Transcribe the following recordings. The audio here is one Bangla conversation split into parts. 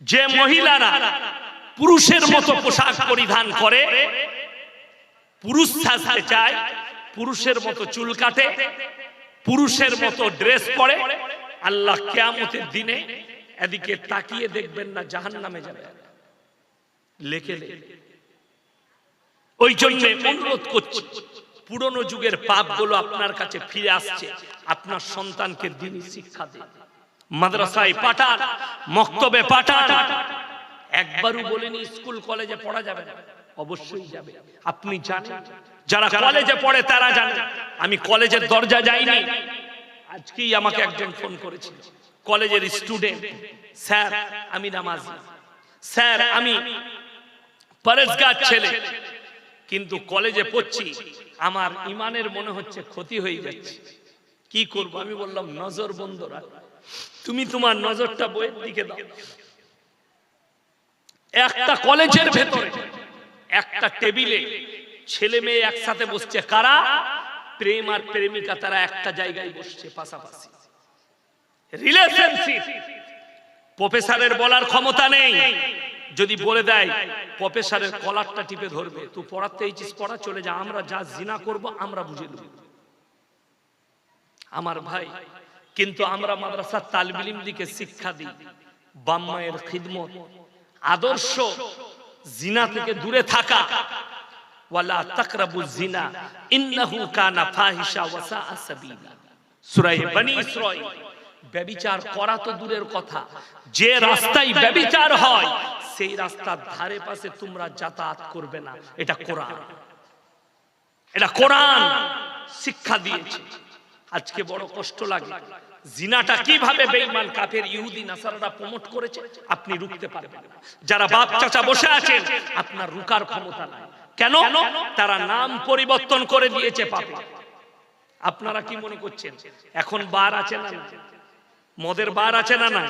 যে মহিলারা পুরুষের মতো পোশাক পরিধান করে পুরুষ সাজতে চায় পুরুষের মতো চুল কাটে পুরুষের মতো ড্রেস পরে আল্লাহ কেয়ামতের দিনে এদিকে তাকিয়ে দেখবেন না জাহান নামে যাবে। লেখে ওই জন্য অনুরোধ করছি পুরনো যুগের পাপগুলো আপনার কাছে ফিরে আসছে আপনার সন্তানকে দিনই শিক্ষা দিন। মাদ্রাসায় পাঠান মক্তবে পাঠান। একবারও বলেনি স্কুল কলেজে পড়া যাবে না। অবশ্যই যাবে। আপনি জানেন যারা কলেজে পড়ে তারা জানে। আমি কলেজের দরজা যাইনি। আজকেই আমাকে একজন ফোন করেছিল। কলেজের স্টুডেন্ট স্যার আমি নামাজ। স্যার আমি পরেশগার ছেলে। কিন্তু কলেজে পড়ছি। আমার ইমানের মনে হচ্ছে ক্ষতি হয়ে যাচ্ছে। কি করব? আমি বললাম, নজর বন্ধ রাখ। তুমি তোমার নজরটা বইয়ের দিকে দাও। একটা কলেজের ভেতরে, একটা টেবিলে ছেলে মেয়ে একসাথে বসছে। কারা? প্রেম আর প্রেমিকা, তারা একটা জায়গায় বসছে পাশাপাশি। রিলেশনশিপ প্রফেসরের বলার ক্ষমতা নেই। যদি বলে দেয়, প্রফেসরের কলারটা টিপে ধরবে, তুই পড়াতে এইছিস পড়া, চলে যা, আমরা যা জিনা করব, আমরা বুঝে নেব। আমার ভাই। কিন্তু আমরা মাদ্রাসার তালবিলিম দিকে শিক্ষা দিই। বাম্মায়ের খিদমত। আদর্শ জিনা থেকে দূরে থাকা। ওয়ালা তাকরাবু জিনা। ইন্নাহু কানা ফাহিশা ওয়া সাআ সূরা ইসরাঈল। করা তো দূরের কথা। যে রাস্তায় হয়, সেই রাস্তার ধারে পাশে তোমরা যাতায়াত করবে না। এটা কোরআন। এটা কোরআন শিক্ষা দিয়েছে। আজকে বড় কষ্ট লাগে। জিনাটা কীভাবে বেঈমান কাফের ইহুদি নাসারারা প্রমোট করেছে আপনি রুখতে পারবেন যারা বাপ চাচা বসে আছেন আপনার রুকার ক্ষমতা নাই। কেন? তারা নাম পরিবর্তন করে দিয়েছে পাপে। আপনারা কি মনে করছেন? এখন বার আছে না না? মদের বার আছে না না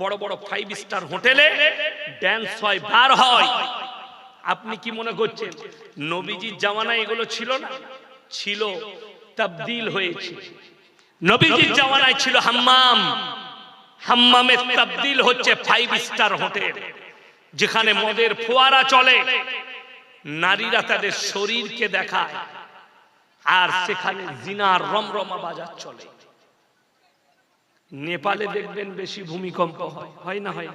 বড় বড় ফাইভ স্টার হোটেলে ড্যান্স হয় বার হয়। আপনি কি মনে করছেন? নবীজির জামানায় এগুলো ছিল না? ছিল। তাবদিল হয়েছে। নবীজির জামানায় ছিল হাম্মাম। হাম্মামের তাবদিল হচ্ছে ফাইভ স্টার হোটেল। যেখানে মদের ফোয়ারা চলে। নারীরা তাদের শরীরকে দেখায়। আর সেখানে জিনার রমরমা বাজার চলে। নেপালে দেখবেন বেশি ভূমিকম্প হয়। হয়। না হয়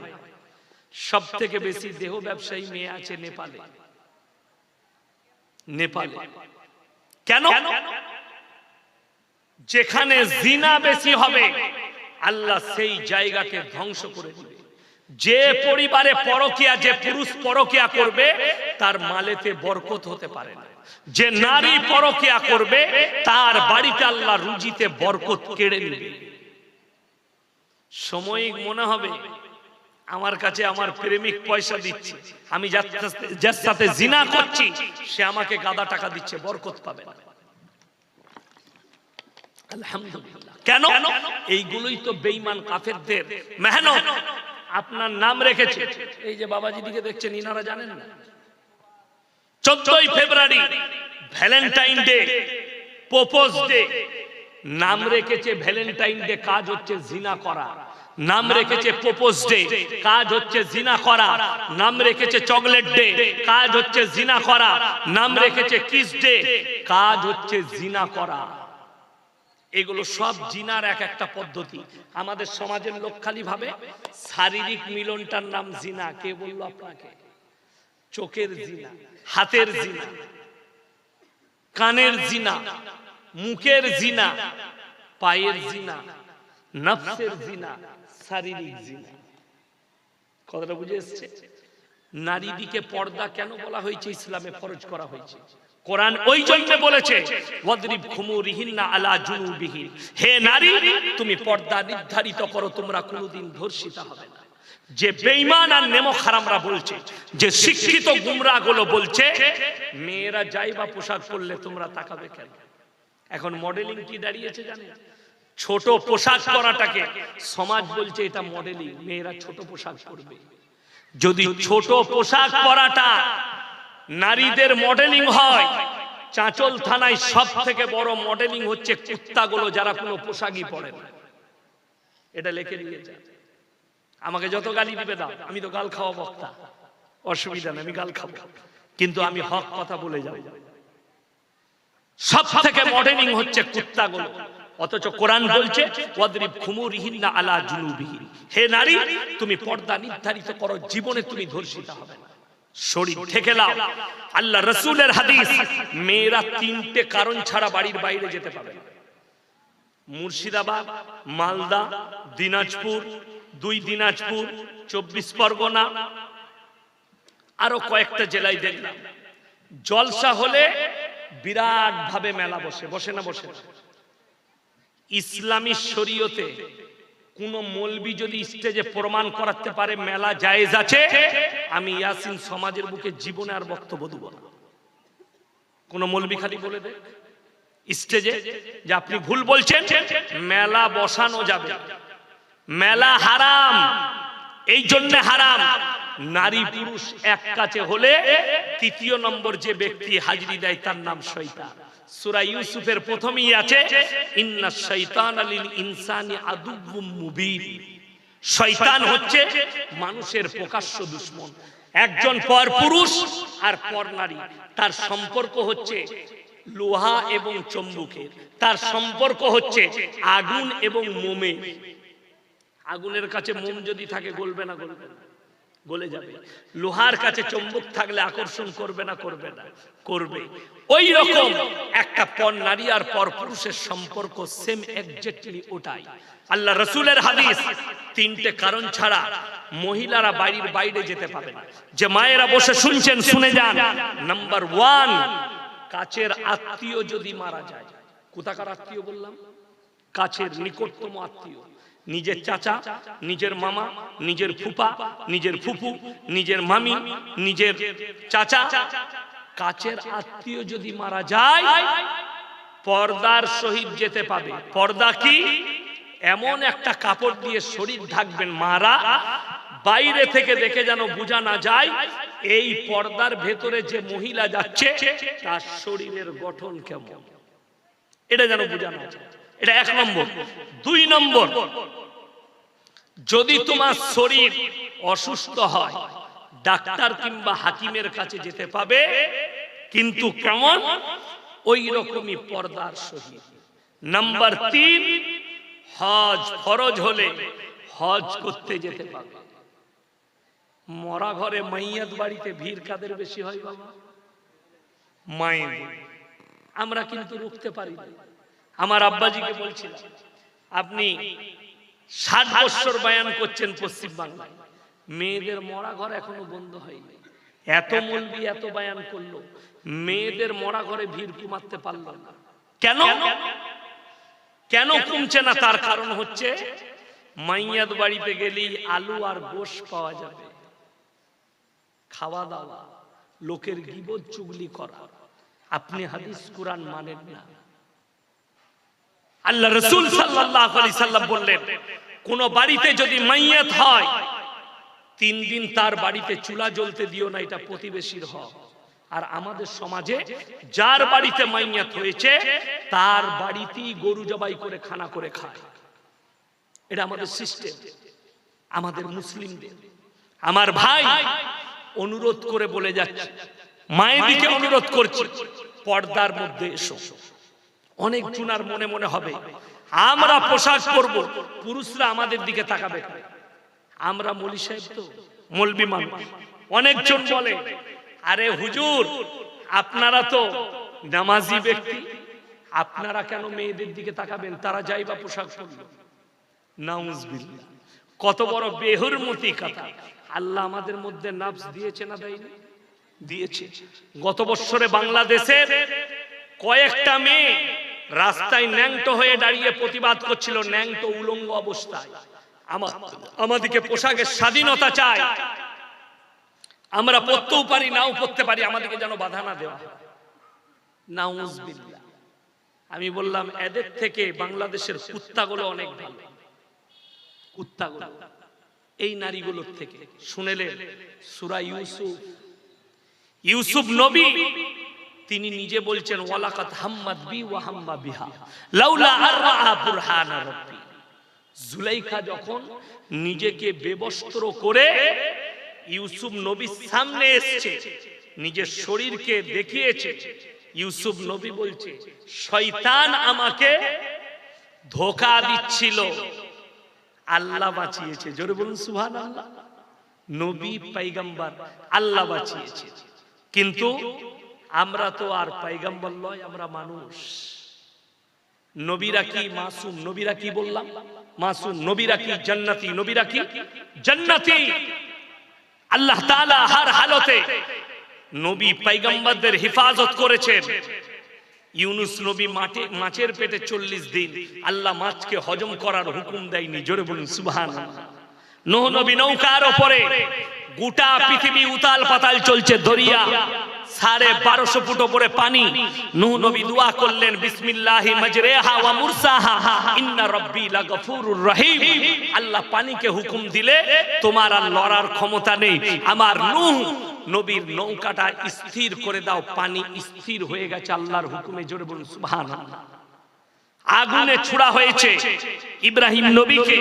সব থেকে বেশি দেহ ব্যবসায়ী মেয়ে আছে নেপালে। নেপালে। কেন? যেখানে জিনা বেশি হবে আল্লাহ সেই জায়গাকে ধ্বংস করে দিবে। যে পরিবারে পরকিয়া যে পুরুষ পরকিয়া করবে তার মালেতে বরকত হতে পারে না। যে নারী পরকিয়া করবে তার বাড়িতে আল্লাহ রুজিতে বরকত কেড়ে নেবে। সময় মনে হবে আমার কাছে আমার প্রেমিক পয়সা দিচ্ছে আমি যার সাথে- জিনা করছি সে আমাকে গাদা টাকা দিচ্ছে বরকত পাবে না। কেন? এইগুলোই তো বেঈমান কাফেরদের মেহনত। আপনার নাম রেখেছে। এই যে বাবাজি দিকে দেখছেন, ইনারা জানেন না। চোদ্দই February, Valentine day, propose day. নাম রেখেছে ভ্যালেন্টাইন ডে, কাজ হচ্ছে জিনা করা। নাম রেখেছে প্রপোজ ডে, কাজ হচ্ছে জিনা করা। নাম রেখেছে চকলেট ডে, কাজ হচ্ছে জিনা করা। নাম রেখেছে কিস ডে, কাজ হচ্ছে জিনা করা। এগুলো সব জিনার এক একটা পদ্ধতি। আমাদের সমাজের লোক খালি ভাবে, শারীরিক মিলনটার নাম জিনা। কে বলল আপনাকে? চোখের জিনা, হাতের জিনা, কানের জিনা, মুখের জিনা, পায়ের জিনা, নফসের জিনা, শারীরিক জিনা। কথাটা বুঝে এসছে? নারী দিকে পর্দা কেন বলা হয়েছে? ইসলামে ফরজ করা হয়েছে। কোরআন ওই জন্য বলেছে ওয়াদরিব খুমুরিহিন্না আলা জুনুবিহিন। হে নারী তুমি পর্দা নির্ধারিত করো তোমরা কোনোদিন ধর্ষিতা হবে না। যে বেঈমান আর নেমো খারামরা বলছে যে শিক্ষিত গুমরা গুলো বলছে মেয়েরা যাই বা পোশাক পরলে তোমরা তাকাবে কেন? এখন মডেলিং কি দাঁড়িয়েছে জানেন? ছোট পোশাক পরাটাকে সমাজ বলছে এটা মডেলিং মেয়েরা ছোট পোশাক পরবে। যদি ছোট পোশাক পরাটা নারীদের মডেলিং হয়। চাঁচল থানায় সব থেকে বড় মডেলিং হচ্ছে কুত্তাগুলো যারা কোনো পোশাকই পরে এটা লিখে নিয়ে আমাকে যত গালি দিবে দাও, আমি তো গাল খাওয়া বক্তা। অসুবিধা নেই, আমি গাল খাব। কিন্তু আমি হক কথা বলে যাব। সব থেকে মডেলিং হচ্ছে কুত্তাগুলো। অথচ কোরআন বলছে, ওয়াদরিব খুমুরিহিন্না আলা জুনুবিহি হে নারী, তুমি পর্দা নির্ধারিত করো, জীবনে তুমি ধর্ষিতা হবে না। শরীর থেকে লাও আল্লাহ রসুলের হাদিস, মেয়েরা তিনটে কারণ ছাড়া বাড়ির বাইরে যেতে পারে মুর্শিদাবাদ, মালদা, দিনাজপুর, দুই দিনাজপুর, চব্বিশ পরগনা, আরও কয়েকটা জেলায় দেখলাম। জলসা হলে বিরাট ভাবে মেলা বসে বসে না বসে? ইসলামী শরীয়তে কোন মলবি যদি স্টেজে প্রমাণ করাতে পারে মেলা জায়েজ আছে, আমি ইয়াসিন সমাজের বুকে জীবনে আর বক্তব্য দেব না। কোন মলবি খালি বলে দে স্টেজে যে আপনি ভুল বলছেন, মেলা বসানো যাবে। মেলা হারাম, এই জন্য হারাম। নারী পুরুষ এক কাছে হলে তৃতীয় নম্বর যে ব্যক্তি হাজিরি দেয় তার নাম শৈতান সূরা ইউসুফের প্রথমেই আছে, ইন্না শৈতান লিল ইনসানি আদুব্বুম মুবিন। শয়তান হচ্ছে মানুষের প্রকাশ্য দুশ্মন। একজন পর পুরুষ আর পর নারী। তার সম্পর্ক হচ্ছে লোহা এবং চম্বুকের। তার সম্পর্ক হচ্ছে আগুন এবং মোমে। আগুনের কাছে মোম যদি থাকে, গলবে না গলবে না। গলে যাবে, লোহার কাছে চম্বুক থাকলে আকর্ষণ করবে না করবে না, করবে। ওই রকম একটা পর নারী আর পর পুরুষের সম্পর্ক সেম এক্স্যাক্টলি ওটাই। আল্লাহ রসুলের হাদিস, তিনটে কারণ ছাড়া মহিলারা বাড়ির বাইরে যেতে পারে না। যে মায়েরা বসে শুনছেন, শুনে যান। নাম্বার ওয়ান কাছের আত্মীয় যদি মারা যায়, কোথাকার আত্মীয় বললাম? কাছের নিকটতম আত্মীয়। নিজের চাচা, নিজের মামা, নিজের ফুপা, নিজের ফুফু নিজের মামি, নিজের চাচা। কাছের আত্মীয় যদি মারা যায়, পর্দার সহিত যেতে পাবে। পর্দা কি? এমন একটা কাপড় দিয়ে শরীর ঢাকবেন মারা, বাইরে থেকে দেখে যেন বোঝা না যায়, এই পর্দার ভেতরে যে মহিলা যাচ্ছে, তার শরীরের গঠন কেমন? এটা যেন বোঝা না যায়। এটা এক নম্বর। দুই নম্বর, যদি তোমার শরীর অসুস্থ হয়, ডাক্তার কিংবা হাকিমের কাছে যেতে পাবে, কিন্তু কেমন? ওই রকমই পর্দার সহিত। নাম্বার তিন, হজ ফরজ হলে হজ করতে যেতে পাবে। মরা ঘরে মাইয়াত বাড়িতে ভিড় কাদের বেশি হয় বাবা? মায়ের। আমরা কিন্তু রুখতে পারি না। আমার আব্বাজিকে বলছিলাম, আপনি ষাট বছর বায়ান করছেন পশ্চিম বাংলায় মেয়েদের মরা ঘর এখনও বন্ধ হয়নি। এত মলবি, এত বায়ান করল। মেয়েদের মরা ঘরে ভিড় কমাতে পারল না। কেন? কেন কমছে না? তার কারণ হচ্ছে মাইয়াদ বাড়িতে গেলেই আলু আর গোশ পাওয়া যাবে। খাওয়া দাওয়া, লোকের গিবত চুগলি করা। আপনি হাদিস কোরআন মানেন না। আল্লাহ রসুল সাল্লাল্লাহু আলাইহি সাল্লাম বললেন, কোন বাড়িতে যদি মাইয়াত হয়, তিন দিন তার বাড়িতে চুলা জ্বলতে দিও না, এটা প্রতিবেশীর হক। আর আমাদের সমাজে যার বাড়িতে মাইয়াত হয়েছে, তার বাড়িতেই গরু জবাই করে খানা করে খায়। এটা আমাদের সিস্টেম, আমাদের মুসলিমদের। আমার ভাই অনুরোধ করে বলে যাচ্ছে, মায়ের দিকে অনুরোধ করছি, পর্দার মধ্যে এসো। অনেক জুনার মনে মনে হবে। আমরা পোশাক করব পুরুষরা আমাদের দিকে তাকাবে। আমরা মলি সাহেব তো মলবি মানুষ অনেকজন বলে আরে হুজুর আপনারা তো নামাজি ব্যক্তি। আপনারা কেন মেয়েদের দিকে তাকাবেন? তারা যাই বা পোশাক পরল কত বড় বেহুরমতি কথা। আল্লাহ আমাদের মধ্যে নাফস দিয়েছে না দেয়নি? দিয়েছে। গত বছরে বাংলাদেশের কয়েকটা মেয়ে রাস্তায় ন্যাংটো হয়ে দাঁড়িয়ে প্রতিবাদ করছিল ন্যাংটো উলঙ্গ অবস্থায়। আমা- আমাদেরকে পোশাকের স্বাধীনতা চাই। আমরা পড়তেও পারি, নাও পড়তে পারি আমাদেরকে যেন বাধা না দেওয়া। নাউজবিল্লাহ। আমি বললাম, এদের থেকে বাংলাদেশের কুত্তাগুলো অনেক ভালো। কুত্তাগুলো। এই নারীগুলোর থেকে। শুনেলেন সুরা ইউসুফ। ইউসুফ নবী তিনি নিজে বলছেন ওয়ালাকাত হাম্মাদ বি ওয়া হাম্মা বিহা। লাউলা আরআ বুরহানা রাব্বি। জুলাইখা যখন নিজেকে বেবস্ত্র করে ইউসুফ নবীর সামনে এসছে নিজের শরীরকে দেখিয়েছে ইউসুফ নবী বলছে শয়তান আমাকে ধোকা দিচ্ছিল। আল্লাহ বাঁচিয়েছে। জোরে বলুন সুহান আল্লাহ নবী পাইগাম্বার আল্লাহ বাঁচিয়েছে। কিন্তু আমরা তো আর পাইগাম্বর নয়, আমরা মানুষ। নবীরা কি মাসুম? নবীরা কি বললাম? মাসুম, নবীরা কি জান্নাতি? নবীরা কি জান্নাতি? আল্লাহ তাআলা হার হালতে নবী পাইগাম্বারদের হেফাজত করেছেন। ইউনুস নবী মাঠে, মাছের পেটে চল্লিশ দিন। আল্লাহ মাছকে হজম করার হুকুম দেয়নি। জোরে বলুন সুবহান নোহ নবী নৌকার ওপরে গোটা পৃথিবী উতাল পাতাল চলছে, দরিয়া। সাড়ে বারোশো ফুট ওপরে পানি। নুহ নবী দোয়া করলেন, বিসমিল্লাহি মাজরেহা ওয়া মুরসাহা। ইন্না রাব্বি লাগফুরুর রহিম। আল্লাহ পানিকে হুকুম দিলে তোমার আর লড়ার ক্ষমতা নেই। আমার নূহ নবীর নৌকাটা স্থির করে দাও, পানি স্থির হয়ে গেছে আল্লাহর হুকুমে, জোরে বলুন, সুবহানাল্লাহ। আগুনে ছুড়া হয়েছে ইব্রাহিম নবীকে।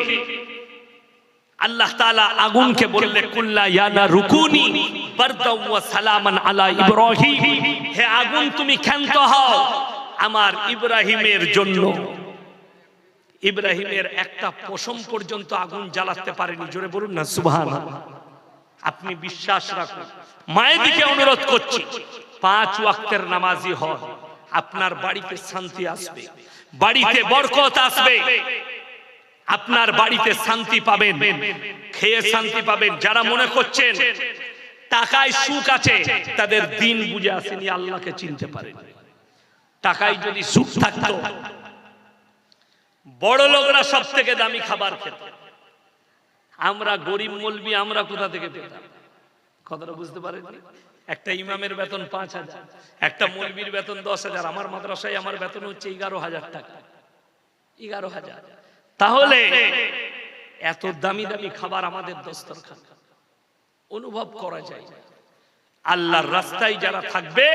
আল্লাহ তাআলা আগুনকে বললে, কুল্লা ইয়ানা রুকুনি। আমার ইব্রাহিমের জন্য। ইব্রাহিমের একটা পশম পর্যন্ত আগুন জ্বালাতে পারেনি। জোরে বলুন না, সুবহানাল্লাহ। আপনি বিশ্বাস রাখুন, মায়ের দিকে অনুরোধ করছি, পাঁচ ওয়াক্তের নামাজি হন। আপনার বাড়িতে শান্তি আসবে, বাড়িতে বরকত আসবে। আপনার বাড়িতে শান্তি পাবেন, খেয়ে শান্তি পাবেন। যারা মনে করছেন টাকায় সুখ আছে তাদের দিন বুঝে আসেনি আল্লাহকে চিনতে পারেন। টাকায় যদি সুখ থাকতো বড় লোকরা সব থেকে দামি খাবার খেত। আমরা গরিব মলবি আমরা কোথা থেকে পেতাম? কথাটা বুঝতে পারেন? একটা ইমামের বেতন পাঁচ হাজার একটা মলবির বেতন দশ হাজার আমার মাদ্রাসায় আমার বেতন হচ্ছে এগারো হাজার টাকা। এগারো হাজার। তাহলে এত দামি দামি খাবার আমাদের দস্তরখান। অনুভব করা যায়। আল্লাহর রাস্তায় যারা থাকবে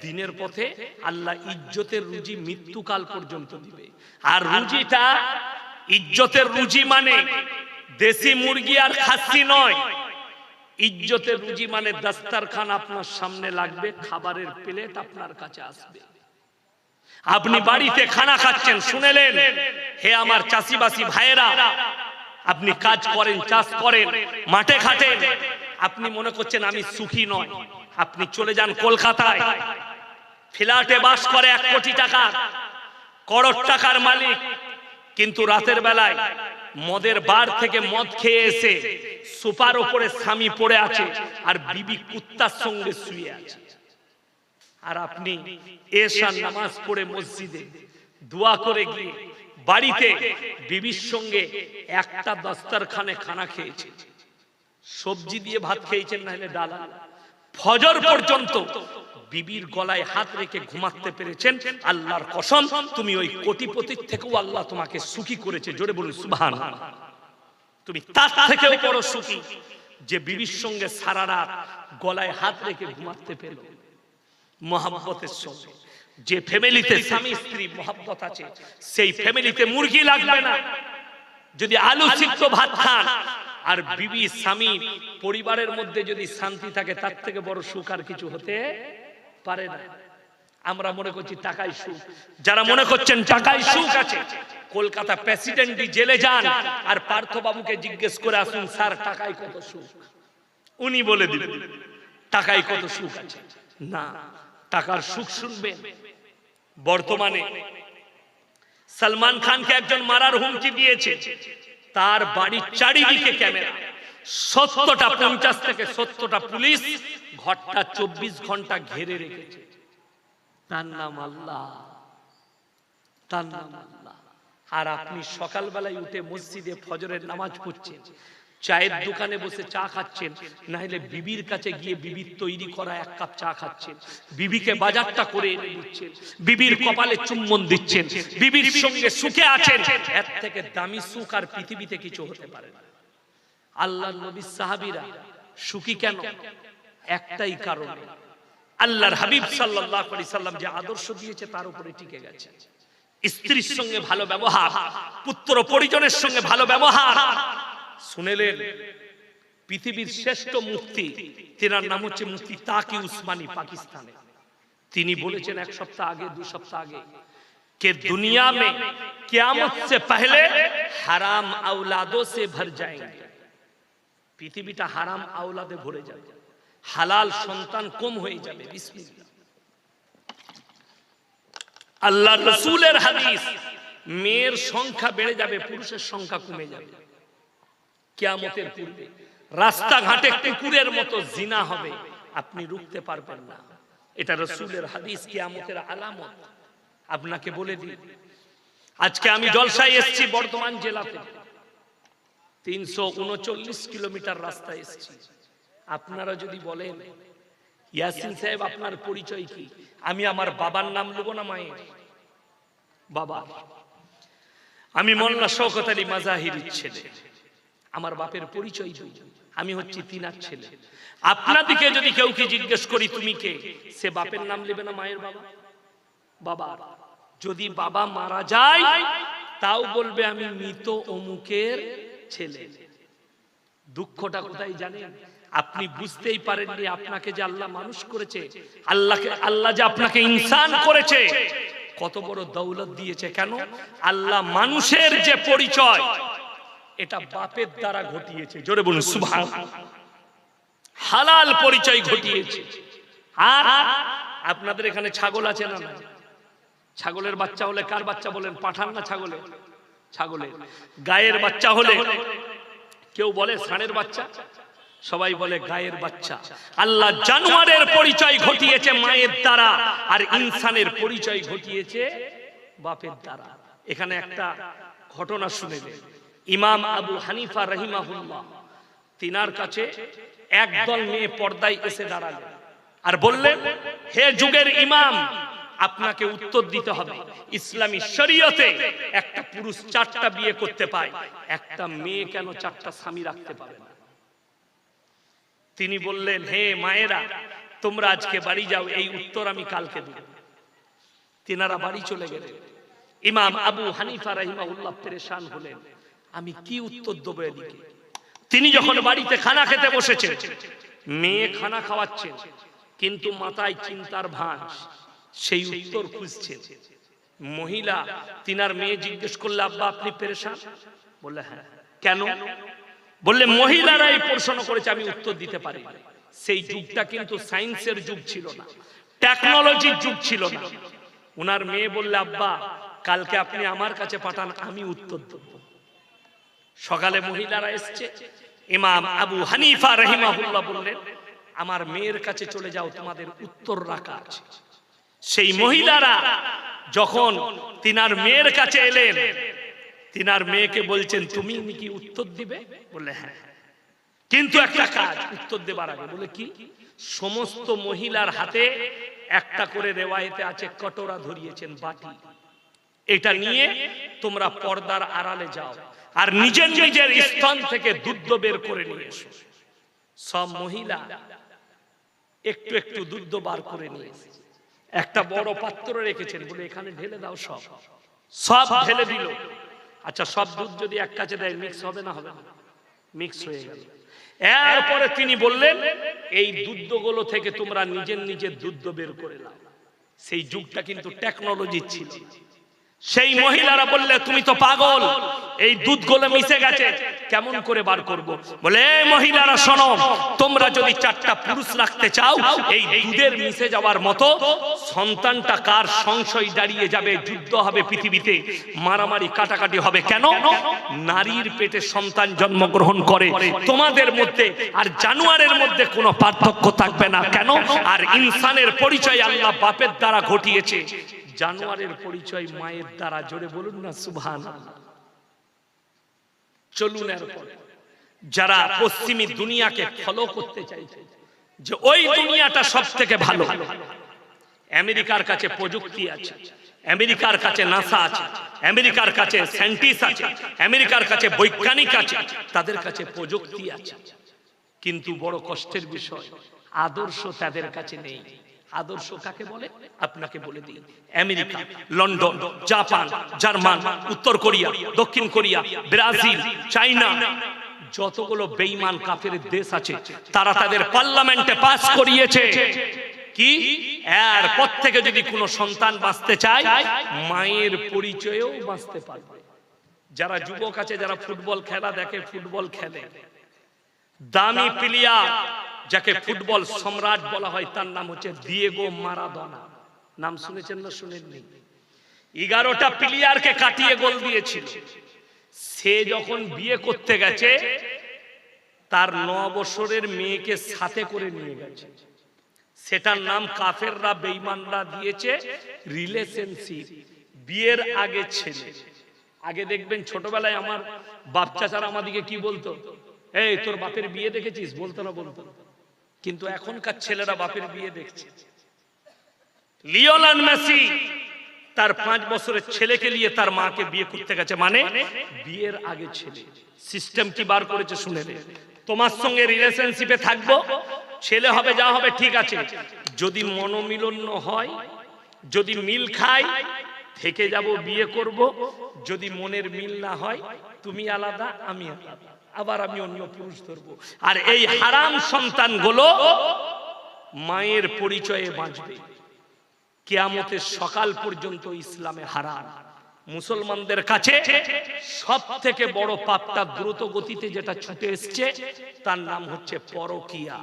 দিনের পথে আল্লাহ ইজ্জতের রুজি মৃত্যুকাল পর্যন্ত দিবে। আর রুজিটা ইজ্জতের রুজি মানে দেশি মুরগি আর খাসি নয়। ইজ্জতের রুজি মানে দাস্তারখান আপনার সামনে লাগবে খাবারের প্লেট আপনার কাছে আসবে। আপনি বাড়িতে খানা খাচ্ছেন শুনেলেন? হে আমার চাষিবাসী ভাইয়েরা আপনি কাজ করেন, চাষ করেন, মাঠে খাটেন আপনি মনে করছেন আমি সুখী নয়। আপনি চলে যান কলকাতায়। ফ্ল্যাটে বাস করে এক কোটি টাকা। করোড় টাকার মালিক। কিন্তু রাতের বেলায় মদের বার থেকে মদ খেয়ে এসে সুপার ওপরে স্বামী পড়ে আছে আর বিবি কুত্তার সঙ্গে শুয়ে আছে। আর আপনি এশার নামাজ পড়ে মসজিদে দোয়া করে গিয়ে বাড়িতে বিবির সঙ্গে একটা দস্তারখানে খানা খেয়েছে। সবজি দিয়ে ভাত খেয়েছেন না হলে ডাল। ফজর পর্যন্ত বিবির গলায় হাত রেখে ঘুমাতে পেরেছেন। আল্লাহর কসম, তুমি ওই কোটিপতির থেকেও আল্লাহ তোমাকে সুখী করেছে। জোরে বলুন সুবহান তুমি তার থেকেও বড় সুখী যে বিবির সঙ্গে সারা রাত গলায় হাত রেখে ঘুমাতে পেল। মহাব্বতের সঙ্গে। যে ফ্যামিলিতে স্বামী স্ত্রী মহাব্বত আছে সেই ফ্যামিলিতে মুরগি লাগবে না। যদি আলু সিদ্ধ ভাত খান আর বিবি স্বামী পরিবারের মধ্যে যদি শান্তি থাকে তার থেকে বড় সুখ আর কিছু হতে পারে না। আমরা মনে করছি টাকাই সুখ। যারা মনে করছেন টাকাই সুখ আছে কলকাতা প্রেসিডেন্টই জেলে যান আর পার্থ বাবুকে জিজ্ঞেস করে আসুন স্যার টাকায় কত সুখ? উনি বলে দিলেন টাকায় কত সুখ আছে? না। টাকার সুখ শুনবেন বর্তমানে সালমান খানকে একজন মারার হুমকি দিয়েছে। তার বাড়ির চারিদিকে ক্যামেরা। সত্তরটা পঞ্চাশ থেকে সত্তরটা পুলিশ ঘরটা চব্বিশ ঘণ্টা ঘেরে রেখেছে। তার নাম আল্লাহ। তার নাম আল্লাহ। আর আপনি সকালবেলায় উঠে মসজিদে ফজরের নামাজ পড়ছেন। চায়ের দোকানে বসে চা খাচ্ছেন না হলে বিবির কাছে গিয়ে বিবির তৈরি করা এক কাপ চা খাচ্ছেন। বিবিকে বাজারটা করে এনে দিচ্ছেন, বিবির কপালে চুম্বন দিচ্ছেন, বিবির সঙ্গে সুখে আছেন। এর থেকে দামি সুখ আর পৃথিবীতে কিছু হতে পারে না। আল্লাহ নবী সাহাবীরা সুখী কেন? একটাই কারণ, আল্লাহর হাবিব সাল্লাল্লাহু আলাইহি সাল্লাম যে আদর্শ দিয়েছে তার উপরে টিকে গেছে। স্ত্রীর সঙ্গে ভালো ব্যবহার, পুত্র পরিজনের সঙ্গে ভালো ব্যবহার শুনেলেন, পৃথিবীর শ্রেষ্ঠ মুক্তি তেনার নাম হচ্ছে মুক্তি তাকি উসমানি পাকিস্তানে। তিনি বলেছেন এক সপ্তাহ আগে, দু সপ্তাহ আগে কে দুনিয়া মে কিয়ামত সে পহলে হারাম আউলাদো সে ভর যায়েঙ্গে পৃথিবীটা হারাম আউলাদে ভরে যাবে। হালাল সন্তান কম হয়ে যাবে। বিসমিল্লাহ। আল্লাহ রসুলের হাদিস, মেয়ের সংখ্যা বেড়ে যাবে, পুরুষের সংখ্যা কমে যাবে। কিয়ামতের পূর্বে। রাস্তাঘাটে কুকুরের মতো জিনা হবে, আপনি রুখতে পারবেন না। এটা রসুলের হাদিস, কিয়ামতের আলামত। আপনাকে বলে দিই, আজকে আমি জলসায় এসেছি বর্ধমান জেলাতে। তিনশো উনচল্লিশ কিলোমিটার রাস্তায় এসেছি। আপনারা যদি বলেন, ইয়াসিন সাহেব, আপনার পরিচয় কি? আমি আমার বাবার নাম নেব না মায়ের? বাবা আমি মোল্লা শওকত আলী মাজাহিরির ছেলে। আমার বাপের পরিচয় দুই আমি হচ্ছি তিনার ছেলে। আপনাদিকে যদি কেউ কি জিজ্ঞেস করি তুমি কে সে বাপের নাম নেবে না মায়ের বাবা? বাবা যদি বাবা মারা যায় তাও বলবে আমি মৃত অমুকের ছেলে। দুঃখটা কোথায় জানেন? আপনি বুঝতেই পারেননি আপনাকে যে আল্লাহ মানুষ করেছে। আল্লাহকে আল্লাহ যে আপনাকে ইনসান করেছে। কত বড় দৌলত দিয়েছে কেন? আল্লাহ মানুষের যে পরিচয়। এটা বাপের দ্বারা ঘটিয়েছে। জোরে বলুন সুবহান। হালাল পরিচয় ঘটিয়েছে। আর আপনাদের এখানে ছাগল আছে না ছাগলের বাচ্চা হলে কার বাচ্চা বলেন? পাঠান না ছাগলে? ছাগলে। গায়ের বাচ্চা হলে? কেউ বলে ষাঁড়ের বাচ্চা? সবাই বলে গায়ের বাচ্চা। আল্লাহ জানোয়ারের পরিচয় ঘটিয়েছে মায়ের দ্বারা আর ইনসানের পরিচয় ঘটিয়েছে বাপের দ্বারা। এখানে একটা ঘটনা শুনে নেন। ইমাম আবু হানিফা রহিমাহুল্লাহ। তিনার কাছে একদল মেয়ে পর্দায় এসে দাঁড়ালেন আর বললেন, হে যুগের ইমাম, আপনাকে উত্তর দিতে হবে। ইসলামী শরীয়তে একটা পুরুষ চারটা বিয়ে করতে পায়, একটা মেয়ে কেন চারটা স্বামী রাখতে পারে না? তিনি বললেন, হে মায়েরা, তোমরা আজকে বাড়ি যাও, এই উত্তর আমি কালকে দেব। তিনারা বাড়ি চলে গেলেন। ইমাম আবু হানিফা রাহিমাউল্লাহ পেরেশান হলেন। আমি কি উত্তর দেবো এদিকে? তিনি যখন বাড়িতে খানা খেতে বসেছেন মেয়ে খানা খাওয়াচ্ছেন কিন্তু মাথায় চিন্তার ভাঁজ সেই উত্তর খুঁজছেন। মহিলা তিনার মেয়ে জিজ্ঞেস করলে আব্বা আপনি পেরেশান? বললে হ্যাঁ। কেন? বললে মহিলারা এই প্রশ্ন করেছে আমি উত্তর দিতে পারি সেই যুগটা কিন্তু সায়েন্সের যুগ ছিল না। টেকনোলজির যুগ ছিল না। ওনার মেয়ে বললে আব্বা কালকে আপনি আমার কাছে পাঠান আমি উত্তর দেব। সকালে মহিলারা এসছে। ইমাম আবু হানিফা রহিমাহুল্লাহ বললেন, আমার মেয়ের কাছে চলে যাও, তোমাদের উত্তর রাখা আছে। সেই মহিলারা যখন তিনার মেয়ের কাছে এলেন, তিনার মেয়েকে বলছেন, তুমি কি উত্তর দিবে? বললে হ্যাঁ। কিন্তু একটা কাজ, উত্তর দেবার আগে বলে কি, সমস্ত মহিলার হাতে একটা করে রেওয়ায়েতে আছে, কটোরা ধরিয়েছেন বাটি। এটা নিয়ে তোমরা পর্দার আড়ালে যাও। আর নিজের নিজের স্তন থেকে দুধ বের করে নিয়ে এসো। সব মহিলা একটু একটু দুধ বার করে নিয়ে একটা বড় পাত্র রেখেছেন বলে এখানে ঢেলে দাও সব। সব। ঢেলে দিল। আচ্ছা সব দুধ যদি এক কাছে দেয় মিক্স হবে না হবে? মিক্স হয়ে গেল। এরপরে তিনি বললেন এই দুধগুলো থেকে তোমরা নিজের নিজের দুধ বের করে নাও। সেই যুগটা কিন্তু টেকনোলজি ছিল। সেই মহিলারা বললে তুমি তো পাগল। এই দুধগুলো মিশে গেছে। কেমন করে বার করব? বলে "এই মহিলারা শোনো তোমরা যদি চারটা পুরুষ রাখতে চাও এই দুধের মিশে যাওয়ার মতো সন্তানটা কার সংশয় দাঁড়িয়ে যাবে? যুদ্ধ হবে পৃথিবীতে। মারামারি কাটাকাটি হবে কেন? নারীর পেটে সন্তান জন্মগ্রহণ করে। তোমাদের মধ্যে আর জানুয়ারের মধ্যে কোনো পার্থক্য থাকবে না। কেন? আর ইনসানের পরিচয় আল্লাহ বাপের দ্বারা ঘটিয়েছে। জানোয়ারের পরিচয় মায়ের দ্বারা জোরে বলুন না সুবহান চলুন এরপর। যারা পশ্চিমী দুনিয়াকে ফলো করতে চাইছে, যে ওই দুনিয়াটা সব থেকে ভালো। আমেরিকার কাছে প্রযুক্তি আছে, আমেরিকার কাছে নাসা আছে, আমেরিকার কাছে সায়েন্টিস্ট আছে, আমেরিকার কাছে বৈজ্ঞানিক আছে, তাদের কাছে প্রযুক্তি আছে। কিন্তু বড় কষ্টের বিষয়, আদর্শ তাদের কাছে নেই। আদর্শ কাকে বলে? আপনাকে বলে দিই। আমেরিকা লন্ডন জাপান জার্মান উত্তর কোরিয়া দক্ষিণ কোরিয়া ব্রাজিল চাইনা। যতগুলো বেইমান কাফের দেশ আছে তারা তাদের পার্লামেন্টে পাস করিয়েছে। কি? এর পর থেকে যদি কোনো সন্তান বাঁচতে চায় মায়ের পরিচয়েও বাঁচতে পারবে। যারা যুবক আছে যারা ফুটবল খেলা দেখে ফুটবল খেলে। দামি প্লেয়ার যাকে ফুটবল সম্রাট বলা হয়, তার নাম হচ্ছে দিয়েগো মারাদোনা। নাম শুনেছেন না শুনেননি? এগারোটা প্লেয়ারকে কাটিয়ে গোল দিয়েছিল। সে যখন বিয়ে করতে গেছে, তার ন বছরের মেয়েকে সাথে করে নিয়ে গেছে। সেটার নাম কাফেররা বেইমানরা দিয়েছে, রিলেশনশিপ, বিয়ের আগে ছেলে। আগে দেখবেন ছোটবেলায় আমার বাপ চাচারা আমাদিকে কি বলতো? এই, তোর বাপের বিয়ে দেখেছিস? বলতো না বলতো। না। কিন্তু এখনকার ছেলেরা বাপের বিয়ে দেখছে। লিওনাল মেসি তার পাঁচ বছরের ছেলেকে নিয়ে তার মাকে বিয়ে করতে গেছে। মানে বিয়ের আগে ছেলে। সিস্টেম কি বার করেছে শুনে। তোমার সঙ্গে রিলেশনশিপে থাকব। ছেলে হবে যা হবে ঠিক আছে। যদি মনোমিলন হয় যদি মিল খাই থেকে যাব বিয়ে করব। যদি মনের মিল না হয় তুমি আলাদা আমি আলাদা। আবার আমি অন্য পুরুষ ধরবো। আর এই হারাম সন্তানগুলো মায়ের পরিচয়ে বাঁচবে। কেয়ামতের সকাল পর্যন্ত ইসলামে হারাম। মুসলমানদের কাছে সব থেকে বড় পাপটা দ্রুত গতিতে যেটা ছুটে এসছে, তার নাম হচ্ছে পরকিয়া।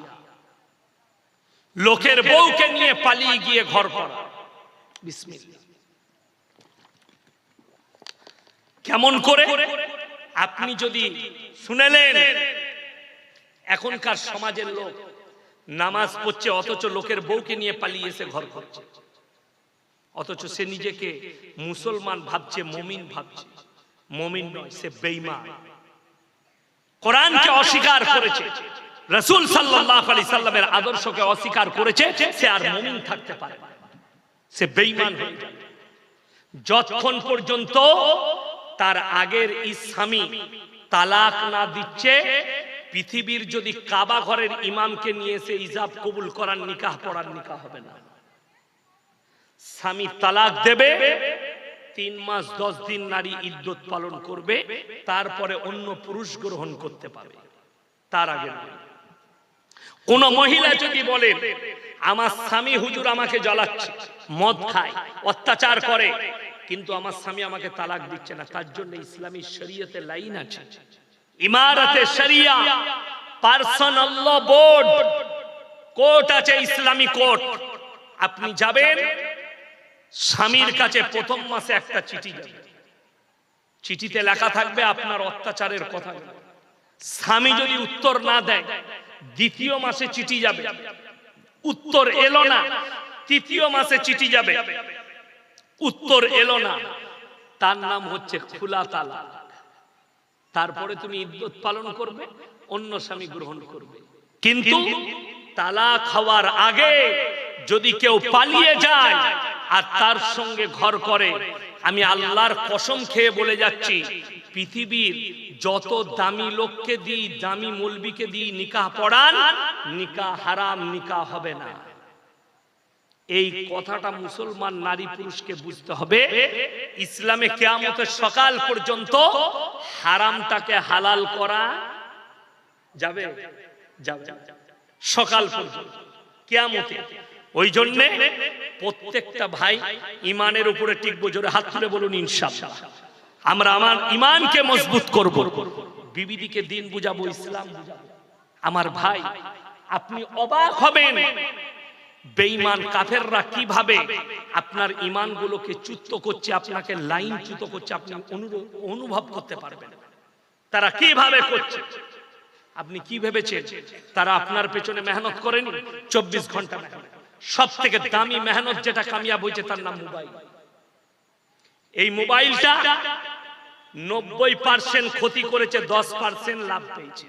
লোকের বউকে নিয়ে পালিয়ে গিয়ে ঘর করা। কেমন করে? আপনি যদি শুনেলেন এখনকার সমাজের লোক নামাজ পড়ছে অথচ লোকের বউকে নিয়ে পালিয়ে এসে ঘর করছে। অথচ সে নিজেকে মুসলমান ভাবছে মমিন ভাবছে। মমিন নয় সে বেঈমান। কোরআনকে অস্বীকার করেছে। রসুল সাল্লাল্লাহু আলাইহি সাল্লামের আদর্শকে অস্বীকার করেছে সে আর মমিন থাকতে পারে সে বেঈমান হয়ে যতক্ষণ পর্যন্ত তার আগের স্বামী তালাক না দিচ্ছে, পৃথিবীর যদি কাবা ঘরের ইমামকে নিয়ে এসে ইজাব কবুল করার নিকাহ পড়ার নিকাহ হবে না। স্বামী তালাক দেবে, তিন মাস, দশ দিন নারী ইদ্যত পালন করবে, তারপরে অন্য পুরুষ গ্রহণ করতে পারবে। তার আগে কোন মহিলা যদি বলেন আমার স্বামী হুজুর আমাকে জ্বালাচ্ছে, মদ খায়, অত্যাচার করে কিন্তু আমার স্বামী আমাকে তালাক দিচ্ছে না। তার জন্য ইসলামী শরীয়তে লাইন আছে। ইমারতে শরিয়া। Personal board. কোর্ট আছে ইসলামী কোর্ট। আপনি যাবেন স্বামীর কাছে প্রথম মাসে একটা চিঠি যাবে। চিঠিতে লেখা থাকবে আপনার অত্যাচারের কথা। স্বামী যদি উত্তর না দেয় দ্বিতীয় মাসে চিঠি যাবে। উত্তর এলো না তৃতীয় মাসে চিঠি যাবে। উত্তর এলো না। তার নাম হচ্ছে খোলা তালাক তারপরে তুমি ইদ্যত পালন করবে, অন্য স্বামী গ্রহণ করবে। কিন্তু তালাক হওয়ার আগে যদি কেউ পালিয়ে যায় আর তার সঙ্গে ঘর করে, আমি আল্লাহর কসম খেয়ে বলে যাচ্ছি, পৃথিবীর যত দামি লোককে দিই, দামি মলবিকে দিই, নিকাহ পড়ান, নিকাহ হারাম, নিকাহ হবে না। এই কথাটা মুসলমান নারী পুরুষকে বুঝতে হবে। ইসলামে কেয়ামতের সকাল পর্যন্ত হারামটাকে হালাল করা যাবে? সকাল পর্যন্ত, কেয়ামতে। ওই জন্যে প্রত্যেকটা ভাই ইমানের উপরে টিকবো, জোরে হাত তুলে বলুন, ইনশাআল্লাহ। আমরা আমার ইমানকে মজবুত করব। বিবিদিকে দিন বুঝাবো, ইসলাম বুঝাবো। আমার ভাই, আপনি অবাক হবেন। বেঈমান কাফেররা কীভাবে আপনার ইমানগুলোকে চ্যুত করছে, আপনাকে লাইন চ্যুত করছে, আপনি অনুভব করতে পারবেন। তারা কীভাবে করছে? আপনি কি ভেবেছেন? তারা আপনার পেছনে মেহনত করেনি? চব্বিশ ঘণ্টা সব থেকে দামি মেহনত যেটা কামিয়াব হয়েছে, তার নাম মোবাইল। এই মোবাইলটা নব্বই পার্সেন্ট ক্ষতি করেছে, দশ পার্সেন্ট লাভ পেয়েছে।